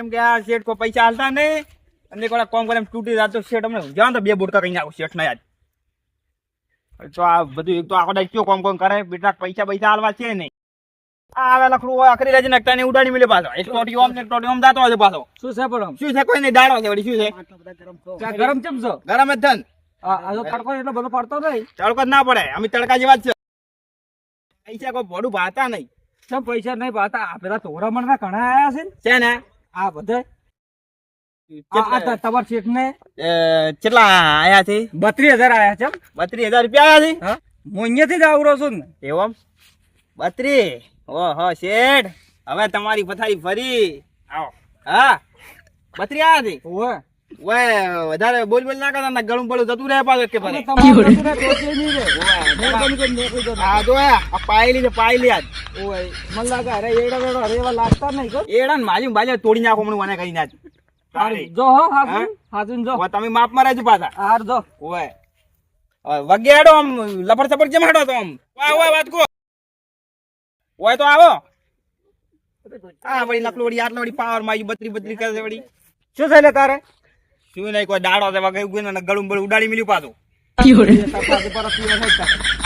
કેમ કે આ શેઠ કોઈ પૈસા હાલતા નહીં. અને વાર કોમ કરે તૂટી જતો શેઠ અમને જાઓ તો બે બોટકા કઈ આવું શેઠ ના યાદ તો આ બધું એક તો આખો દાડો કયો કોમ કોમ કરે? બેટા પૈસા પૈસા હાલવા છે નહીં. આવે લખડું હોય આખરી રાજી નાખતા ને ઉડાડી મિલે પાછો. એક ટોટી ઓમ ને ટોટી ઓમ જાતો હોય પાછો. શું છે પણ શું છે? કોઈ નહીં દાડો છે વળી શું છે? ગરમ ચમ છો? ગરમ જ ધન આ આ તો તડકો એટલો બધો પડતો નહીં. તડકો ના પડે. અમે તડકા જેવા જ છે. પૈસા કોઈ ભોડું ભાતા નહીં. પૈસા નહીં પાતા પેલા તોરામણ ના ઘણા આયા છે છે ને? આ બધે આ શેઠ ને કેટલા આયા છે? બત્રીસ હજાર આયા છે બત્રીસ હજાર રૂપિયા આયા છે? હા? અહીંયાથી જ આવરો છું ને. એવું બત્રી ઓહો શેઠ હવે તમારી પથારી ફરી. આવો. હા? બત્રી આયા છે? વધારે બોલ બોલ ના કરતા ના ગળું પડું જતું રહે પાછું કે પાયલી છે પાયલી આજ મને લાગે અરે એડા વેડા અરે એવા લાગતા નહીં કો એડા ને માજી બાજુ તોડી નાખો મને મને કરી નાખ. જો હો હાજુ હાજુ જો. તમે માપમાં રહેજો પાછા. હાર જો. ઓય. ઓય, આમ લપડ સપડ કેમ હેડો તો આમ. ઓય ઓય વાત કો. ઓય તો આવો. આ વળી નકલું વળી આટલો વળી પાવરમાં બત્રી બત્રી કરે વળી. શું થાય તારે? શું નહીં કોઈ દાડો છે વગે ઉગીને અને ગળું બળું ઉડાડી મળ્યું પાછું.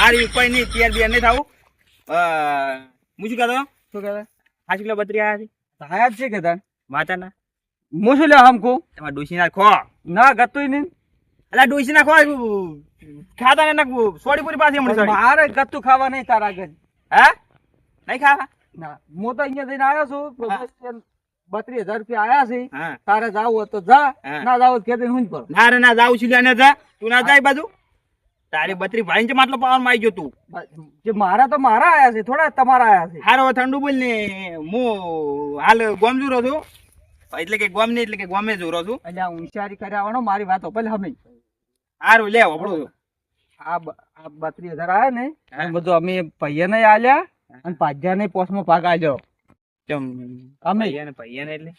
આ રહ્યું કોઈ નહીં પિયર બિયર નહીં થાવું. હું શું કહેતો? શું કહેવાય પાંચ કિલો બત્રી આયા છે આયા જ છે કે તાર? વાંચા હું શું લેવા હમકુ? તમારે ડોસી ના ખો. ના ગતું નહીં. અલા ડોસી ના ખો ખાતા ને સોડી પૂરી પાસે હમણાં મારે ગતું ખાવા નહીં તારા આગળ હે? નહીં ખાવા? ના હું તો અહીંયા જઈને આવ્યો છું. બત્રીસ હજાર રૂપિયા આયા છે. તારે જાવું હોય તો જા ના જાવ કે હું જ કરું. ના રે ના જાઉં છું ને જા. તું ના જાય બાજુ. તારી બત્રી ભાઈ છે માટલો પાવરમાં આવી ગયો તું. જે મારા તો મારા આયા છે થોડા તમારા આયા છે. હારો ઠંડુ બોલ ને. હું હાલ ગોમ જુરો છું. એટલે કે ગોમ એટલે કે ગોમે જુરો છું. એટલે આ હોશિયારી કર્યા આવવાનો મારી વાતો પેલે હમે. હારું લે વપડું છું. આ આ બત્રીસ હજાર આયા ને. બધું અમે પૈયા ને આલ્યા અને પાજ્યા ને પોસમાં ભાગ આલ્યો. ચમ અમે પૈયા ને ને એટલે?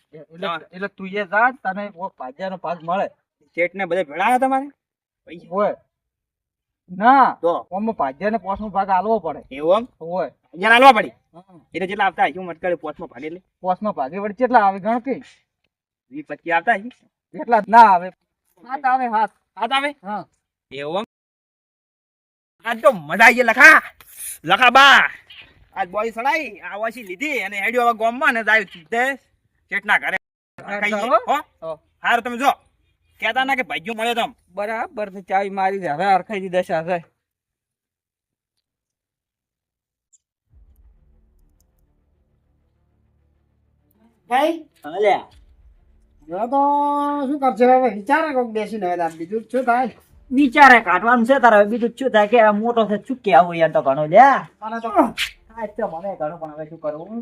એટલે તું એ જા તને ભાજ્યા નો પાસ મળે. શેઠ ને બધા ભેળા તમારે? હોય. ના તો? ઓમાં ભાજ્યા ને પોસમાં ભાગ આલવો પડે. એવું આમ હોય. અહીંયા આલવા પડી? એટલે જેટલા આવતા હશે મટકાડે પોચમાં ભાગે એટલે પોસમાં ભાગે વળી કેટલા આવે ગણકી વી વીસ આવતા કેટલા ના આવે. હાથ આવે હાથ. હાથ આવે? હા. એવું આમ? આજ તો મજા આવી ગઈ લખા. લખા બા. આજ બોય સડાઈ આ વાસી લીધી અને હેડ્યો હવે ગોમમાં ને જાય તે ચેટના કરે ખાઈએ. હો. હો. તમે જો. કેતા ના કે ભાઈઓ મળે તમ. બરાબરની ચાવી મારી દે. હવે હરખાઈ દી દશા છે ભાઈ? અલ્યા હવે તો શું કરશે? હવે વિચારે કોક બેસીને હવે બીજું શું થાય? વિચારે કાઢવાનું છે તારે. બીજું શું થાય? કે આ મોટો છે ચૂકી આવું યાર તો ઘણો મને તો આ તો મને ઘણું પણ હવે શું કરવું?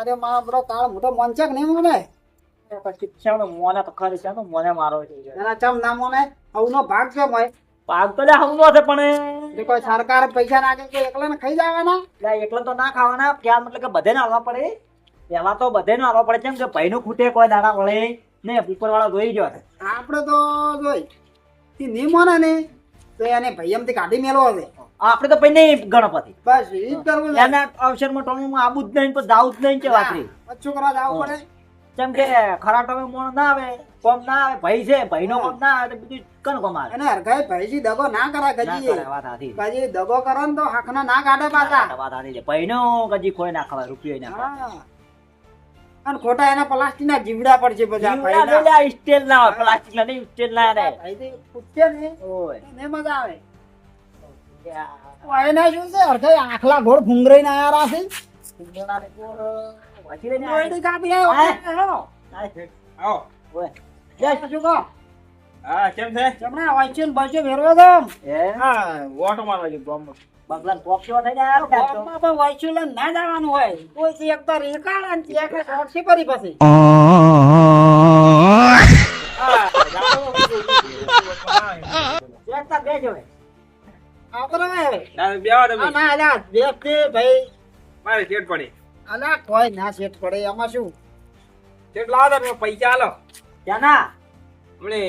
અરે મારો બધો કાળ મોટો મન છે કે નહીં મને? પછી ચાલો મોને તો ખરી છે મોને મારો છે એના ચમ ના મને? હવનો ભાગ છે મોય. ભાગ તો લ્યા હમલો છે પણ કોઈ સરકાર પૈસા નાખે કે એકલા ને ખાઈ જવાના? લ્યા એકલો તો ના ખાવાના. ક્યાં મતલબ કે બધે ના આવવા પડે? પેલા તો બધે ના આવવા પડે. કેમ કે ભાઈનું ખૂટે કોઈ દાડા વળે ને ઉપર વાળા જોઈ ગયો આપણે તો જોઈ. મને ને. તો એને ભાઈ કાઢી મેળવો છે. આપણે તો પછી નહીં ગણપતિ. બસ એ જ કરવું એના અવસરમાં ટોણમાં આબુ જ નહીં પણ જાવું જ નહીં કે વાતરી છોકરા કરવા પડે. કેમ કે ખરા ટમે મોણ ના આવે કોમ ના આવે ભાઈ છે ભાઈનો કોમ ના આવે તો બીજું કન કોમ આવે અને હરખાઈ ભાઈજી દગો ના કરા ના ગજી વાત પછી દગો કરો ને તો હાકના ના કાઢે પાછા. વાત હાથી છે. ભાઈનો ગજી કોઈ ના ખવાય રૂપિયો ના ખવાય. અને ખોટા એના પ્લાસ્ટિક ના જીવડા પડશે બધા જીવડા ભાઈના. સ્ટીલ ના પ્લાસ્ટિક ના નહીં સ્ટીલ ના રે. પૂછશે ને. ઓય. ને મજા આવે. એને શું છે અર્થે આખલા ઘોડ આયા. આવો. ઓય. જય શું કહો હા કેમ છે? વાંચ્યું ને બાંચ્યું ફેરવો તો હા? ઓટો મારવા ગયો ગામમાં. બગલાને પોક કેવો થઈ જાય આ તો. પણ વાંચ્યું લઈને ના જવાનું હોય. કોઈ થી એક તો રેકાળ અને થી એક પડી પછી. હા, જાઓ. હવે ના, બેહો તમે. ના અલ્યા બેસતી ભાઈ. મારે શેઠ પડે. અલ્યા કોઈ ના સેટ પડે એમાં શું? શેઠ લાવો તમે પૈસા આલો ત્યાંના હમણે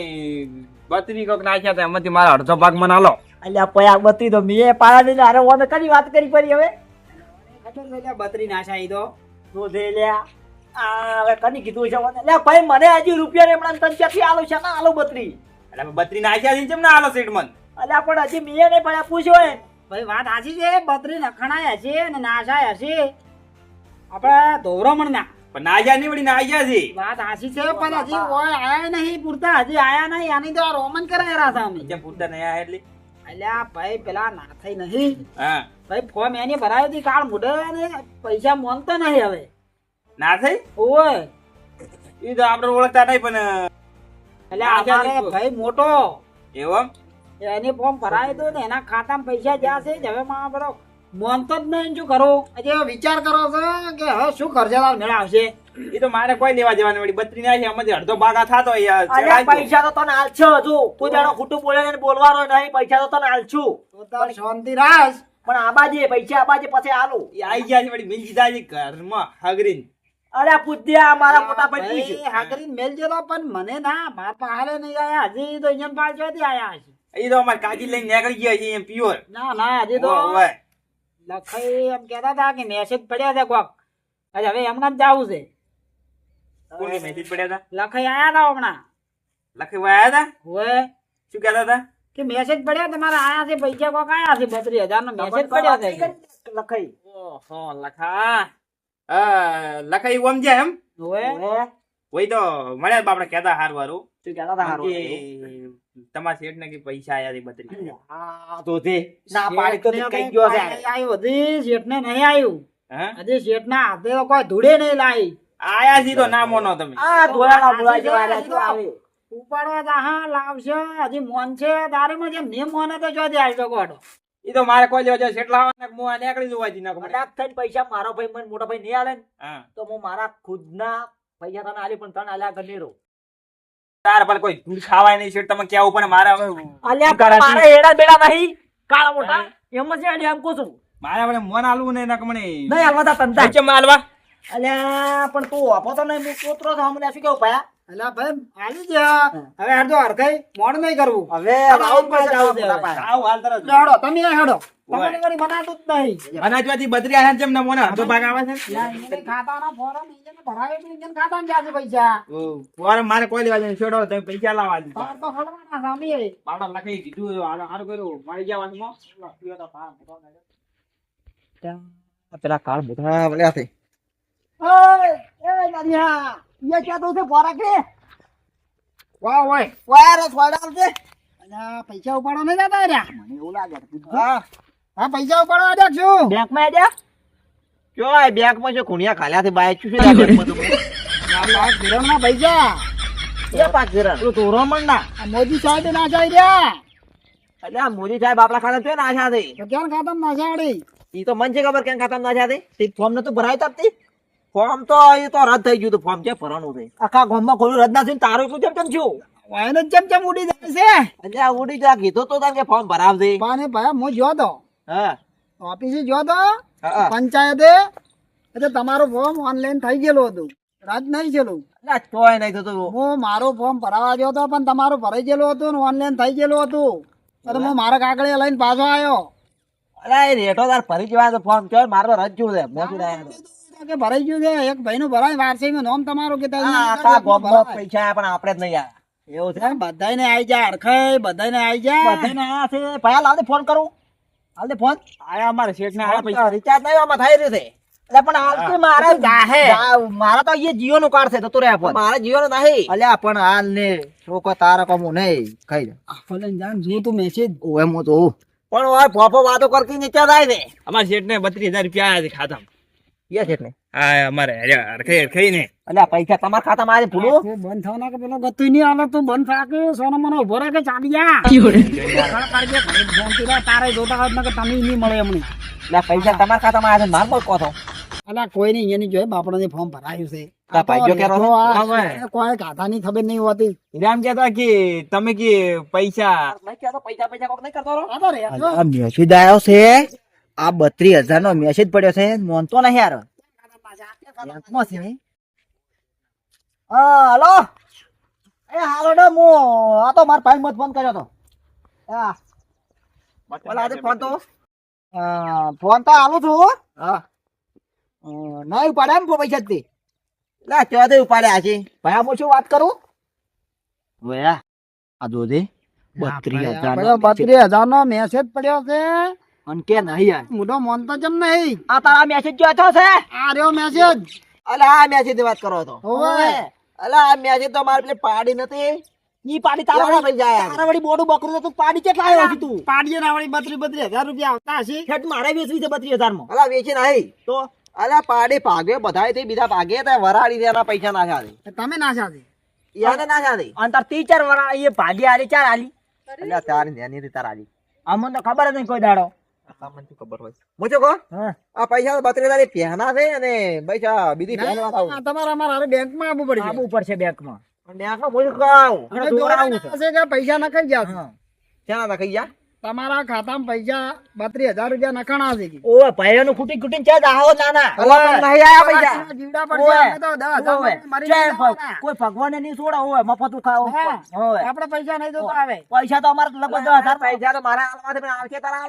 બત્રી કોક નાખ્યા હતા એમાંથી મારા અડધો ભાગ મને આલો અલ્યા પયા બત્રી તો મેં પાયા દીધા અરે ઓને કઈ વાત કરી પડી હવે? બત્રી નાશા ઈ તો. શું લ્યા આ હવે કની કીધું છે મને? લે ભાઈ મને હજી રૂપિયા ને તન તને ક્યાંથી આલો છે ના આલો બત્રી એટલે બત્રી નાખ્યા છે કેમ ના આલો સેટ મન? અલ્યા પણ હજી મેં નહીં પડ્યા પૂછ્યો એમ ભાઈ વાત સાચી છે? બત્રી નખણાય હશે ને નાશાય હશે. આપણે ધોવરામણના. પણ નાખ્યા નહીં વળી નાખ્યા છે. વાત સાચી છે પણ હજી ઓય આયા નહીં પૂરતા હજી આયા નહીં. આની તો રોમન કરે રાસા સામે જેમ પૂરતા નહીં આયા એટલે? અલ્યા ભાઈ પેલા ના થઈ નહીં. હા. ભાઈ ફોર્મ એની ભરાયો હતી કાળ મુડે ને પૈસા માંગતો નહીં હવે. ના થઈ ઓય એ તો આપણે ઓળખતા નહીં પણ એટલે અમારે ભાઈ મોટો. એવો એની ફોર્મ ભરાય તો ને એના ખાતામાં પૈસા જ્યાં છે હવે માં બધો માનતો જ નહીં શું કરું? હવે વિચાર કરો છો કે હવે શું ખર્ચા મેળા આવશે? એ તો મારે કોઈ લેવા જવાનું વળી બત્રી નાખી એમાંથી અડધો ભાગા થાતો યાર પૈસા તો તને આલછો હજુ. કોઈ દાડો ખોટું બોલે ને બોલવાનો નહીં પૈસા તો તને આલછું તો તાર શાંતિ રાખ. પણ આબાજે પૈસા આબાજે પછી આલુ. એ આઈ ગયા છે વળી મિલ દીધા છે ઘરમાં હગરીન. અરે પૂછ્યા મારા મોટા ભાઈ પૂછ્યું હાકરીને મેલ જેલો પણ મને ના મારા પાસે નહીં આયા. હજી તો અહીંયા પાછળથી આયા છે. એ તો અમારે કાજી લઈને નીકળી ગયા છે એમ પ્યોર ના ના આજે તો લખાઈ એમ કહેતા હતા કે મેસેજ પડ્યા છે કોક. આજે હવે એમને જ જાવું છે. કોને મેસેજ પડ્યા હતા? લખાઈ આયા હતા હમણાં. લખાઈ આયા હતા? હોય. શું કહેતા હતા? કે મેસેજ પડ્યા તમારા આયા છે પૈસા કોક આયા છે બત્રીસ હજાર નો મેસેજ પડ્યા છે. લખાઈ. ઓહો લખા. હા લખાઈ ઓમ છે એમ? હવે હોય. તો મળ્યા બાપડે કહેતા હાર વારું શું કહેતા હતા હારું? તમારા શેઠ ને કે પૈસા આયા છે બત્રી આ તો તે ના પાડી તો કઈ ગયો છે આવ્યું હજી શેઠને નહીં આવ્યું હા? શેઠ ના હાથે કોઈ ધૂળે નહીં લાવી. આયા છી તો ના મોનો તમે. આ ધોળાના બોલા જેવા આવે? ઉપાડવા તા હા લાવશે. હજી મોન છે તારીમાં જેમ ને મોને તો જો દે આવજો ગોડો એ તો મારે કોઈ લેવા જાય શેઠ લાવવાના કે હું આ નીકળી જોવા જી નાખું કદાચ થઈને પૈસા મારો ભાઈ મને મોટા ભાઈ નહીં આલે ને તો હું મારા ખુદના પૈસા તને આલી પણ તને આલ્યા ઘરે રહું તાર પર કોઈ ખાવાય નહીં શેઠ તમે કેવું પણ મારા હવે અલ્યા. મારે હેડા બેડા નહીં. કાળા મોટા એમ જ છે એમ કહું છું. મારા વડે મન આલવું નહીં નાખ મને નહીં આલવા તા તંતા કેમ આલવા અલ્યા પણ તું આપો તો નહીં હું કોતરો તો હમણાં શું કેવું પાયા એટલે ભાઈ આલી જા હવે હેડો હરખાઈ મોડ નહીં કરવું. હવે. આવ હાલ તરત હેડો તમે હેડો. જ નહીં. બદરી આયા ના ભાગ આવે છે ફોરમ ભરાવે પૈસા. ઓ, મારે કોઈ લેવા જાય છોડો તમે પૈસા લાવવા દીધા તાર તો હલવાના સામે બાપડા લખાઈ દીધું હારું હારું કર્યું મારી ગયા પેલા કાળ બધા ઓય એ નાનિયા યે ક્યાં તો છે ફોરા કે? વાહ ઓય વાયરો છોડાવ છે. અલ્યા પૈસા ઉપાડવા નહીં જતા રહ્યા? મને એવું લાગે હા. હા પૈસા ઉપાડવા દેખ છું બેંકમાં આડ્યા જો આ બેંકમાં જો કુણિયા ખાલ્યા થી બાઈક શું છે તો પાંચ ધોરણના પૈસા. એ પાક જરા તું ના આ મોદી સાહેબ ના જાય રહ્યા. એટલે મોદી સાહેબ આપણા ખાતા છે ના છે તો ક્યાં ખાતામાં ના જાડી ઈ તો મન છે ખબર કેમ ખાતા ના છે તે ફોર્મ નતું ભરાય તપતી ફોર્મ તો એ તો રદ થઈ ગયું ફોર્મ છે ભરવાનું છે આખા ગામમાં કોઈ રદ ના થયું તારું એટલું જેમ કેમ થયું. વાયને જેમ ચમ ઉડી જાય છે. એટલે ઉડી જા કીધું તો તને કે ફોર્મ ભરાવજે. પાને ભાઈ હું જો તો. હા. ઓફિસે જો તો. પંચાયતે. એટલે તમારું ફોર્મ ઓનલાઈન થઈ ગયેલું હતું. રાજ નહીં ગયેલું તોય નહીં થતું હું મારો ફોર્મ ભરાવા ગયો હતો પણ તમારું ભરાઈ ગયેલું હતું ને ઓનલાઈન થઈ ગયેલું હતું. એટલે હું મારા કાગળિયા લઈને પાછો આવ્યો અરે રેટો તાર ફરી જવા તો ફોર્મ. ચોય મારો રજ છે. મેં તો. કે ભરાઈ ગયું છે. એક ભાઈનું ભરાય વારસાઈમાં નામ તમારું કે પૈસા પણ આપણે જ નહીં આયા. એવું છે? બધાને આવી જાય હરખાઈ બધાને આવી જાય બધાને આયા છે. ભાઈ હાલ ફોન કરું. હાલ દે ફોન? આયા અમારે શેઠ ને આયા પૈસા. રિચાર્જ નહીં આમાં થઈ રહ્યું છે. એટલે પણ હાલ તો મારે જા- મારા તો અહીંયા જીઓ નું કાર્ડ છે તો તું રે ફોન. મારા જીઓ નું નહીં. અલ્યા પણ હાલ ને છોકો તારો કમું નહીં. ખાઈ ફોન જાણ જો તું મેસેજ હું તો પણ ઓય ફોફો વાતો કરતી નીચે જાય ને. અમારા શેઠ ને બત્રીસ હજાર રૂપિયા આયા છે ખાતામાં. યસ એટલે હા અમારે હરખાઈ હરખાઈ ને. અલ્યા પૈસા તમારા ખાતામાં આજે ભૂલું? બંધ થવાના કે પેલો ગતું નહીં આવે તું બંધ થા કે સોનો મને ઊભો રાખે ચાલી જા. શાંતિ તારે જોતા કે તમે નહીં મળે એમને એટલે પૈસા તમારા ખાતામાં આજે માર બોલ કહો અલા કોઈ નહીં એની જોઈ બાપડાને ફોર્મ ભરાયું છે. આ ભાઈઓ કેરો છે? તો આ. હવે. કોઈ ખાતાની ખબર નહીં હોતી. રામ કેતા કે તમે કે પૈસા પૈસા પૈસા કોક નહીં કરતો. આ. આ મેસેજ આવ્યો છે. આ બત્રીસ હજાર નો મેસેજ પડ્યો છે મોનતો નહીં યાર. બેંકમાં છે. હલો. એ હાલો મો આ તો મારા ભાઈ મત ફોન કર્યો હતો આજે ફોન તો ફોન તો આલું છું હા. નહીં પડે એમ પૈસા તે લા તો ઉપાડ્યા છે ભાઈ હું શું વાત કરું? વયા આ જોજે. બત્રીસ હજાર બત્રીસ હજાર નો મેસેજ પડ્યો છે. અને કે નહીં યાર? મોટો મોનતો જેમ નહીં. આ તારા મેસેજ જો છો છે આ રહ્યો મેસેજ અલે આ મેસેજની વાત કરો તો. હોવે. અલે આ મેસેજ તો મારે પેલી પાડી નથી. ની પાડી તારા વાળી જાય તારા વાળી બોડું બકરું તો તું પાડી કેટલા આવ્યો છે તું? પાડીએ ના વાળી બત્રી બત્રી હજાર રૂપિયા આવતા હશે. ખેટ મારે વેચવી છે બત્રી હજારમાં અલા વેચી નહીં. તો? અલા પાડી ભાગે બધાયથી બીજા ભાગે તે વરાડી દે એના પૈસા નાખ્યા છે તમે ના છે યાને નાખ્યા છે અંતર ટીચર ચાર વરા એ ભાગી આલી ચાર આલી એટલે તાર નેની તાર આલી અમને ખબર જ નહીં કોઈ દાડો. મને ખબર હોય? મુજો કો આ પૈસા બત્રીસ પહેના છે અને પૈસા બીજી પહેનવા તમારે અમારે હારે બેંકમાં આવવું પડશે. આવવું પડશે બેંકમાં. બેંકમાં મુજો કહું અમે દોરાવું છે. કે પૈસા નખાઈ ગયા ક્યાં નાખી ગયા? તમારા ખાતામાં પૈસા બત્રીસ હજાર રૂપિયા નખાણા છે કે. ઓય ભાઈઓનું ખૂટી ખૂટીને ચાલ આવો નાના? નહીં આયા પૈસા. જીવડા પડશે અમે તો દસ હજાર ઓય, મરી જય જવાના. ભગ- કોઈ ભગવાનને નહીં છોડા હોય મફત હા. આપણે પૈસા નહીં જોતા આવે પૈસા તો અમારે લગભગ દસ હજાર પૈસા તો મારા હાલમાં આવશે તારા.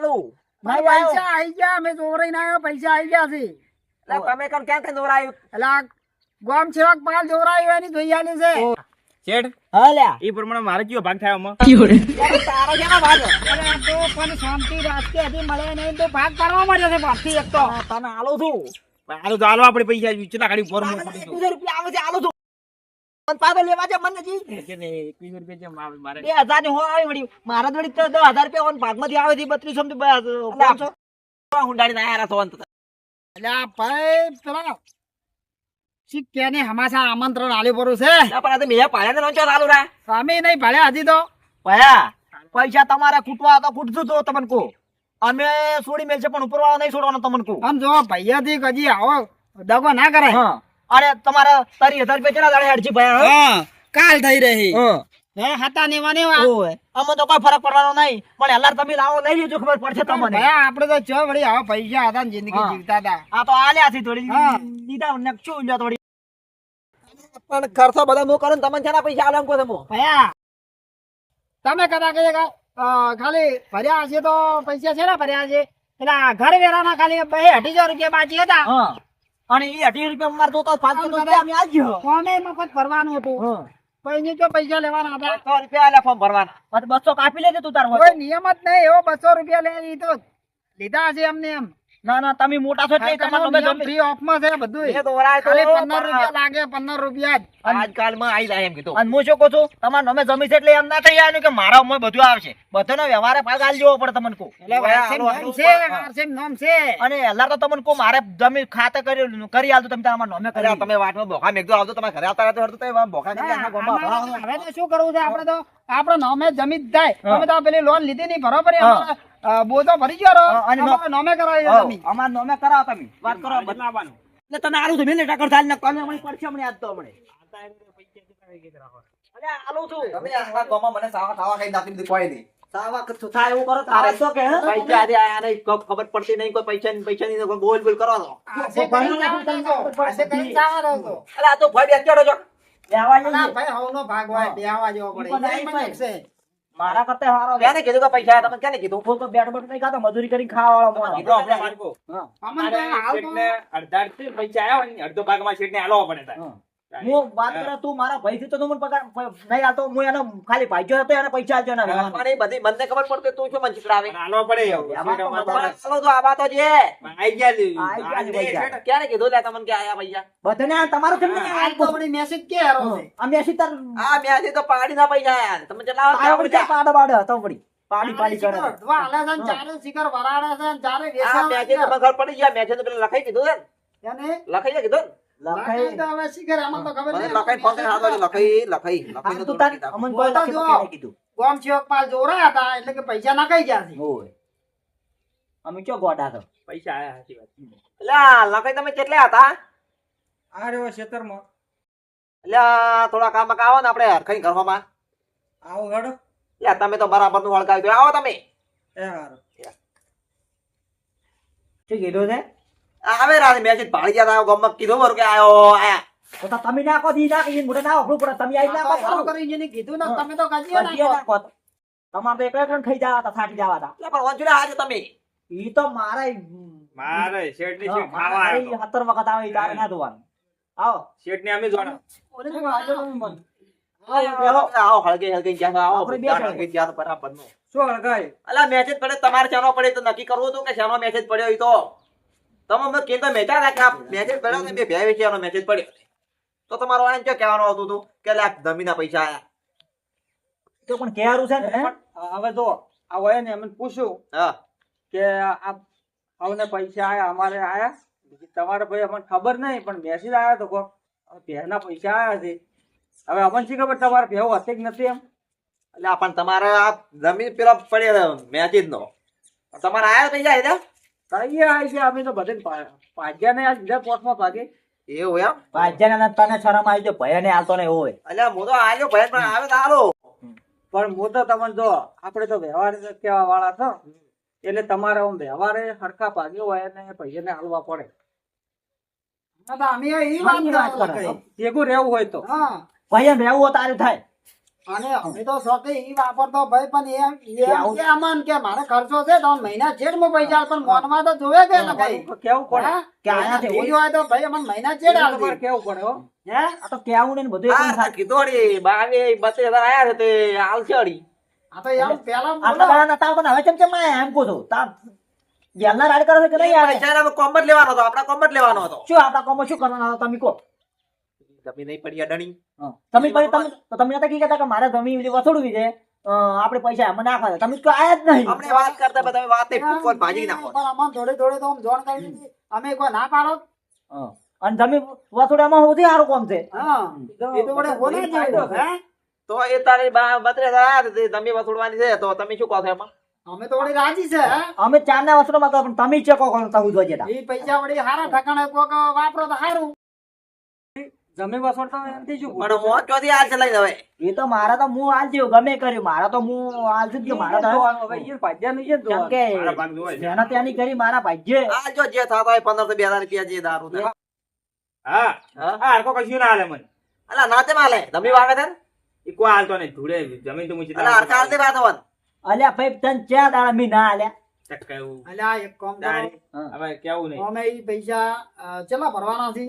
પૈસા આવી ગયા અમે ચોરાઈને ના પૈસા આવી ગયા છે. એટલે તમે કોણ ક્યાં ક્યાં દોરાયું? એટલે ગોમ સેવક પાલ દોરાયું એની જોઈયાની છે. શેઠ હલ્યા. એ પ્રમાણે મારે કયો ભાગ થાય આમાં? તારો ક્યાં ભાગ? અરે તો પણ શાંતિ રાજકીય હતી મળે નહીં તો ભાગ પાડવા મળ્યો છે પાછી એક તો. તને આલો છું. આલો તો આલો આપણે પૈસા ગાડી ઉપર એકવીસો રૂપિયા આવે છે હાલું છું પાછો લેવા છે મને જી. એકવીસ રૂપિયા જેમ મારે. બે હજારની હો આવી વળી. મારા જોડે તો દસ હજાર રૂપિયા ઓન ભાગમાંથી આવે છે બત્રીસો પાંચસો. હુંડાડી ના આયા છો અંત ભાઈ પેલા સિક્ક્યાને હમાસા આમંત્રણ આલ્યું પડું છે? પણ આ મેં પાડ્યા ને ચાલુ રહ્યા સ્વામી નહીં ભાડ્યા હજી તો. ભયા પૈસા તમારે ખૂટવા તો ખૂટશું તો તમને કહું. અમે છોડી મેલશે પણ ઉપર વાળા નહીં છોડવાનો તમને કહું. આમ જો ભૈયાથી હજી આવો દગો ના કરાય. હા. અરે તમારા તારી હજાર રૂપિયા કેટલા દાડે હેડજી ભયા કાલ થઈ રહી. હે. હતા નેવા નેવા ઓય અમે તો કોઈ ફરક પડવાનો નહીં. પણ હેલાર તમે લાવો લઈ લેજો ખબર પડશે તમને. ભયા આપણે તો જો વળી આવા પૈસા હતા ને જિંદગી જીવતા હતા. આ તો આલ્યા છે થોડી. દીધા લીધા ને શું લ્યો થોડી. પણ ખર્ચો બધા હું કરું તમને છે ને પૈસા આલમ કો તમે ભયા તમે કદા કે ખાલી ભર્યા છે તો પૈસા છે ને ભર્યા છે એટલે ઘર વેરાના ખાલી બે અઢી રૂપિયા બાકી હતા. હા. અને એ અઢી રૂપિયા મારે જોતા પાંચસો રૂપિયા અમે આલજો ફોર્મે મફત ભરવાનું હતું. પછી જો પૈસા લેવાના હતા. સો રૂપિયા આલ્યા ફોર્મ ભરવાના. બસો કાપી લેજે તું તારો નિયમ જ નહીં એવો બસો રૂપિયા લે તો લીધા હશે એમને એમ. ના ના તમે મોટા છો એટલે તમારો તમે જમી ફ્રી ઓફમાં છે બધું એ દોરાય તો ખાલી પંદર રૂપિયા લાગે પંદર રૂપિયા જ. આજકાલમાં આવી જાય એમ કીધું. અને હું શું કહું છું તમારો નમે જમી છે એટલે એમ ના થઈ આવ્યું કે મારા ઉંમર બધું આવશે. બધાનો વ્યવહાર ભાગ આલ જેવો પડે તમને કો એટલે વારસી છે વારસી નામ છે. અને એલા તો તમને કો મારે જમી ખાતે કરી કરી આલતો તમે તમારા નમે કરી તમે વાટમાં બોખા મેઘજો આવતો તમારે ઘરે આવતા રહેતો તો બોખા ના, આમાં હવે તો શું કરવું છે? આપણે તો આપણો નોમે જમી જ થાય તમે તો પેલી લોન લીધી નહીં બરોબર. બોધો ભરી ગયો અને નોમે કરાવી જમીન. અમાર નોમે કરાવો તમે. વાત કરો બદલાવાનું એટલે તને આલું છું મિલે ટકર થાલ ને તમે મને પડશે મને આજ તો હમણાં અરે આલું છું તમે આખા ગોમાં મને સાવા ખાવા ખાઈ દાતી દીધી કોઈ નહીં. સાવા કશું થાય એવું કરો તારે શું કે પૈસા આયા નહીં કોઈ ખબર પડતી નહીં કોઈ પૈસા ની પૈસા ની કોઈ બોલ બોલ કરો તો. કઈ તો. કઈ તો. તો ભાઈ બેસજો છો બેહવા ના, જઈએ. ભાઈ હવનો ભાગ હોય બેહવા જેવો પડે. મારા કરતા સારો કેને કીધું કે પૈસા? તમે કેને કીધું હું તો બેઠ બેઠ નહીં ખાતો મજૂરી કરીને ખાવા વાળો કીધું આપણે માર્કો. અડધા પૈસા આવ્યો હોય ને, અડધો ભાગમાં શેઠને આલવો પડે. હું વાત કરે તું મારા ભાઈ થી તો તું મને પગાર નહીં આલતો હું એનો ખાલી ભાઈજો હતો એને પૈસા આલજો ના પણ એ બધી મને ખબર પડતી તું શું મને ચીકડાવે? પણ પડે એવું. તો આવા તો છે. આઈ ગયા. ક્યારે કીધું લે તમને કે આયા પૈસા? બધાને આ તમારું કેમ નહીં હાલ તો વળી મેસેજ કે આરો આ મેસેજ તાર આ મેસેજ તો પાડીના પૈસા આયા. તમે ચલાવો તારા પડી ક્યાં પાડો પાડો હતો પડી પાડી પાડી કરે હાલે છે ચારે શિખર વરાડે છે ને ચારે વેચાણ તો ખબર પડી ગયા મેસેજ તો પેલું લખાઈ કીધું ને? એને લખાઈ કીધું ને? લખાઈ લખાઈ તો હવે શિખર આમાં તો ખબર નહીં. લખાઈ ફોન કરીને હાથ લખાઈ લખાઈ આ લખાઈને તું તો તાર અમન કોઈ લખી કીધું. ગોમ સેવક પાલ જોરાયા હતા એટલે કે પૈસા નખાઈ ગયા છે. ઓય. અમે ચો ગોડા તો પૈસા આયા સાચી વાત. એટલે લખાઈ તમે કેટલા હતા? આ રહ્યો ખેતરમાં એટલે આ થોડા કામ આવો ને આપણે હરખાઈ ઘરમાં. આવો તમે તો બરાબરનું વળગાવી આવો તમે. એ હારું. શું કીધું છે? આવે રાત મેસેજ પાડી ગયા તા ગમક કીધું મારું કે આયો આયા. તો તો તમે નાખો દી નાખો ઈ ના વાપરવું પડે તમે આઈ નાખો તો કરી જેને કીધું ને તમે તો કાજી નાખો. તો. તમારે તો એકલા ખાઈ જવા હતા થાકી જવા હતા એટલે પણ વાંચું આજે તમે. ઈ તો મારા મારે શેઠની શેઠ ખાવા આવ્યો ઈ સત્તર વખત આવે ઈ તારે ના જોવાનું આવો. શેઠને અમે જોડા પેલો આવો હળગે હળગે જ્યાં આવો આપણે બે હળગે જ્યાં બરાબર નો. શું હળગાય? અલા મેસેજ પડે તમારે ચાનો પડે તો નક્કી કરવું હતું કે શાનો મેસેજ પડ્યો એ તો? તમે કીધું મેચા રાખે આ મેસેજ પડ્યો ને બે ભ્યા વિશે મેસેજ પડ્યો તો તમારો આને ક્યાં કહેવાનું આવતું હતું? કે લે જમીનના પૈસા આયા. તો પણ કેરું છે ને હવે જો આ હોય ને એમને પૂછ્યું હા. કે આ અમને પૈસા આયા અમારે આયા? તમારે ભાઈ અમને ખબર નહીં પણ મેસેજ આયા તો કોક ભેના પૈસા આયા છે. હવે અમને શી ખબર તમારે ભેવો હશે કે નથી એમ? એટલે પણ તમારે આ જમીન પેલો પડ્યો મેસેજ નો. તમારે આયા પૈસા એટલે કઈ આવી છે અમે તો બધે ભાગ્યા ને આ બીજા પોસ્ટમાં ભાગે. એવું એમ? ભાજ્યાના તને શરમ આવી જાય ભયને હાલતો નહીં હોય. અલ્યા હું તો આલ્યો ભાઈ પણ આવે તો હાલો. પણ હું તો તમને જો આપણે તો વ્યવહાર કેવા વાળા છો. એટલે તમારે આમ વ્યવહારે હરખા ભાગ્યો હોય ને પૈસાને હાલવા પડે. અમે એ વાત વાત. રહેવું હોય તો. હા. રહેવું હોય તારે થાય. અને અમે તો શોખે ઈ વાપરતો ભાઈ પણ એમ કે આમાં કે મારે ખર્ચો છે તો મહિના છેડમાં પૈસા પણ પણ મોનમાં તો જોવે કે ને ભાઈ. કેવું પડે? કે આનાથી બીજું હોય? તો ભાઈ અમન મહિના છેડ આલ પર કેવું પડે હો? હે? આ તો કેવું ને બધું એકદમ હા સાચું. બાવે બસે હજાર આયા છે તે હાલ ચડી આ તો એમ પેલા આટલા. બધા નતા પણ હવે ચમ ચમ આયા એમ કો છું તા વેલના રાડ કરે છે કે નહીં આવે? પૈસા જ લેવાનો હતો આપડા કોમ જ લેવાનો હતો. શું આપણા કોમમાં શું કરવાનો હતો તમે કહો? જમીન નહીં પડી અડણી. તમે પડી તમે તો તમે નતા કીધા કે મારા જમીન વસોડવી છે. આપણે પૈસા એમાં નાખવા છે. તમે તો આયા જ નહીં. આપણે વાત કરતા બધા વાતે વાત નહીં ફૂંકો ને ભાજી નાખો પણ અમને થોડે થોડે તો આમ જોણ કરી દીધી. અમે કોઈ ના પાડો. અને જમીન વસોડવામાં હોતી સારું કોમ છે? એ તો વડે હોને જ હે. તો એ તારે બા- બત્રીસ હજાર છે તે જમીન વસૂલવાની છે તો તમે શું કહો છો એમાં? અમે તો વળી રાજી છે અમે ચાર ના વસ્ત્રો માં પણ તમે ચેકો કરો તમે જોજે એ પૈસા વળી હારા ઠકાણે કોક વાપરો તો સારું જમીન વસોડતા હોય શું પણ મોત ચોથી હાલ છે લઈને હવે એ તો મારા તો હું આલ જેવું ગમે કર્યું. મારા તો હું આલ છું કે મારા તો હવે ઈ ભાગ્યા નહીં છે ને કેમ જોવાનું. કે મારા ભાગ જોવાય છે. મહેનત એની કરી મારા ભાગ્ય. હાલ જો જે થતો હોય પંદર બે હજાર રૂપિયા જે દારૂ હા. હા? હા કશું ના હાલે મને. અલા નાતે માલે જમીન વાગે છે ને? કોઈ હાલતો નહીં. ધૂળે જમીન તો મુચી અલા હરખા હાલતી વાત હોત. અલ્યા ભાઈ તને ચાર દાડા મી ના આલ્યા અલ્યા એક કામ હવે કેવું નહીં? અમે પૈસા ચેલા ભરવાના છે?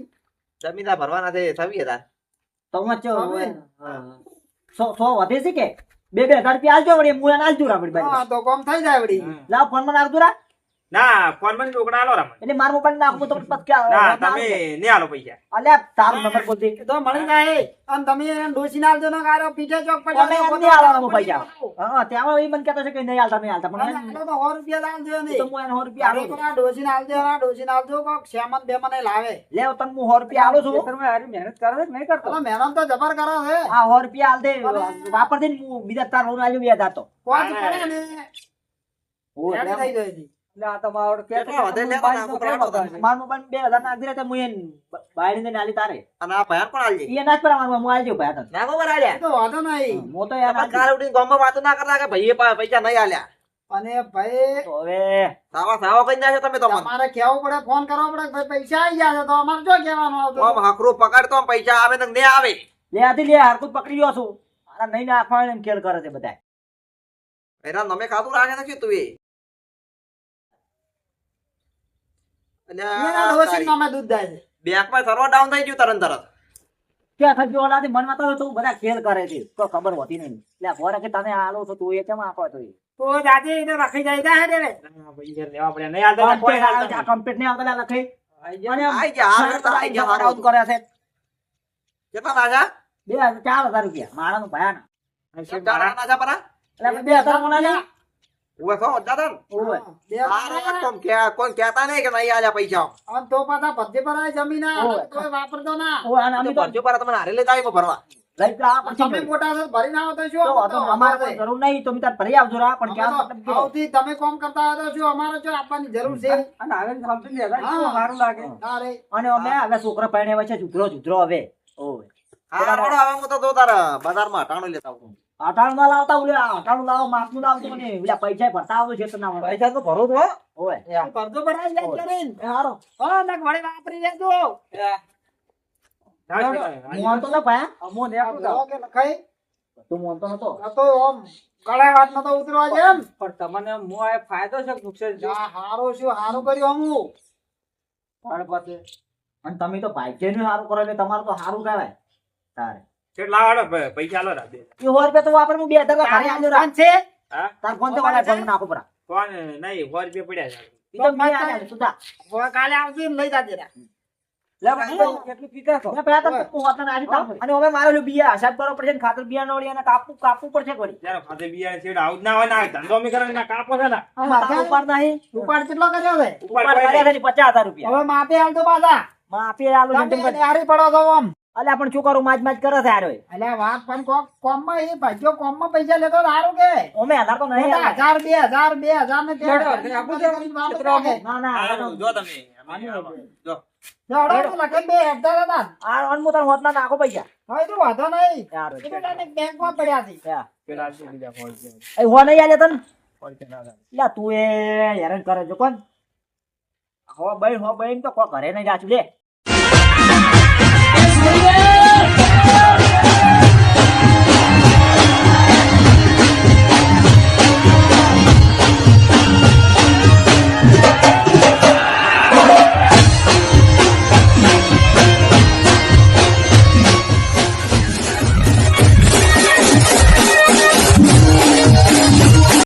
જમીન ભરવાના છે છવ્વીસ હજાર તો ચો હવે? સો સો વધે છે કે? બે બે હજાર રૂપિયા આલજો વળી એને આલજો રાખડી બાજુ. હા તો કોમ થઈ જાય વળી. લાવ ફોનમાં નાખજો રા. ના ફોનમાં રોકડા આલો રામ. એટલે મારા મોબાઈલ નાખું તો પછી ક્યાં ના તમે નહીં આલો પૈસા. અલ્યા તારો નંબર બોલ તો મળી જાય. અને તમે એને ડોસી ના આવજો ને ગારો પીઠે ચોક પર પૈસા. હા ત્યાં એ મને કહેતો છે કે નહીં આલતા નહીં આલતા. પણ અને એને- આલો તો સો રૂપિયા લાવજો ને તો હું એને રૂપિયા આલું છું. ડોસી ના આવજો ના ડોસી ના આવજો કોક શ્યામન બેમન એ લાવે. લે તન હું સો રૂપિયા આલું છું. ખેતરમાં હારી મહેનત કરો છે નહીં કરતો? મહેનત તો જબર કરો છે. હા સો રૂપિયા આલ દે. વાપર દે બીજા તાર હું આલ્યું બે હજાર તો. પાંચ પડે ને. ઓય, થઈ જાય તો તો તો પૈસા નહીં આલ્યા. અને ભાઈ હવે સાવા સાવા કઈ નાખ્યો તમે તો તમારે કેવું પડે ફોન કરવો પડે ભાઈ પૈસા આવી ગયા છે તો અમારે શું કહેવાનું આમ આવતું હકરું પકડતો પૈસા આવે ને આવે. લે આથી લે હારકું પકડી ગયો છું. મારા નહીં નાખવા એમ ખેલ કરે છે બધા એના નમે ખાતું રાખે નથી તું એ? એના દૂધ જાય બેંકમાં સર્વર ડાઉન થઈ ગયું તરત તરત. ક્યાં થતી ઓલાથી મનમાં તો તું બધા ખેલ કરે છે. તો ખબર હોતી નહીં. લે ભોરા કે તમે આલો છો તું એ કેમ આપો તો તો જાતે તો રાખી જાય જાય રે પૈસા લેવા પડે નહીં આલતા કોઈ હાલતા કમ્પ્લીટ નહીં. આવતા લખી આઈ ગયા. આઈ ગયા, આઈ આઉટ કરે છે. કેટલા નાજા બે ચાર હજાર રૂપિયા. મારા નું ભયાના બે હજાર કોના લે ઉવે. દાદા ઓય કોમ કે કોઈ કહેતા નહીં કે નહીં આલ્યા પૈસા? અને તો પાછા બધે પર આવી જમીન આ, વાપરતો ના. ઓય અને અમે તો તો પર તમને હારે લેતા આવી ભરવા. લઈ તો આ પછી તમે મોટા છો ભરી ના આવો તો તો અમારે કોઈ જરૂર નહીં તમે તાર ભરી આવજો રા પણ ક્યાં મતલબ કે આવતી તમે કોમ કરતા હોય તો અમારે શું આપવાની જરૂર છે? અને હવે સમજી લે હા. શું સારું લાગે. તારે અને અમે હવે છોકરા પરણ્યા છે જુધરો જુધરો હવે. ઓય હા હવે હું તો જો તારા બજારમાં અટાણું લેતા આવું. અટાણું ના લાવતા ઓલે અટાણું લાવો માપનું લાવતો મને ઓલા પૈસા ભરતા આવો છે તો ના પૈસા તો ભરો તો ઓય. કરજો જાય ઓય. કરીને. એ હારો. હા ને વળી વાપરી લેજો. હું વાંધો ના ભાયા અમો ને આપણું લો કે લખાઈ તું વાંધો નતો. આ તો આમ ગળે વાત નતો ઉતરવા જેમ પણ તમને હું આ ફાયદો છે કે નુકસાન છે? હારું શું હારું કર્યું અમુ. તાર પાસે અને તમે તો ભાઈચેનું સારું કરો એટલે તમારું તો સારું કહેવાય. તારે. કેટલા વાળો પ- પૈસા લો રાતે એ સો રૂપિયા તો વાપરે હું બે હજાર ઘરે આલ્યો રાન છે? હા? તાર ફોન તો કાલે ફોન નાખો પરા. કોણ નહીં સો રૂપિયા પડ્યા છે. ઈ તો મેં આલ્યા તું હો કાલે આવશે લઈ જાજે. રા. લે ભાઈ, એટલું કીધા છો મેં પહેલા તો તું હોતને નાખી તાપ. અને હવે મારે ઓલું બિયા હિસાબ કરવો પડશે ખાતર બિયા નવડી અને કાપવું કાપવું પડશે વળી. ત્યારે ખાતે બિયારણ છેડ આવું જ ના હોય ને આ ધંધો અમે કરે ને આ કાપો છે ને. આ તાર ઉપાડ નહીં. ઉપાડ કેટલો કર્યો છે ઉપર ઉપાડ કોઈ કર્યા નહીં. છે ને પચાસ હજાર રૂપિયા. હવે માપે હાલ તો પાછા. માં આપી આલુ તમે જેમ તેમ કરી. હારી પડો છો આમ. અલ્યા પણ છોકરો કરું માજ માજ કરે છે હારો અલ્યા વાત પણ કોક કોમમાં એ ભાઈઓ કોમમાં પૈસા લેતો આરો સારું કે. ઓમે હજાર તો નહીં મોટા આલે. હજાર બે હજાર બે હજાર ને તે આપું કરે. ના ના જો તમે જો. લેવડો તો લખીને બે હજાર હતા. આ અનમો તાર હોતના નાખો પૈસા. વાંધો નહીં. યાર એ પડ્યા છે. યા. પેલા આપી દીધા સો રૂપિયા. એ હો નહીં આલે તને? સો રૂપિયા ના થાય. લ્યા તું એ હેરાન કરે છે કોણ? હો બઈ હો બઈ તો કોઈ ઘરે નહીં જાચું લે.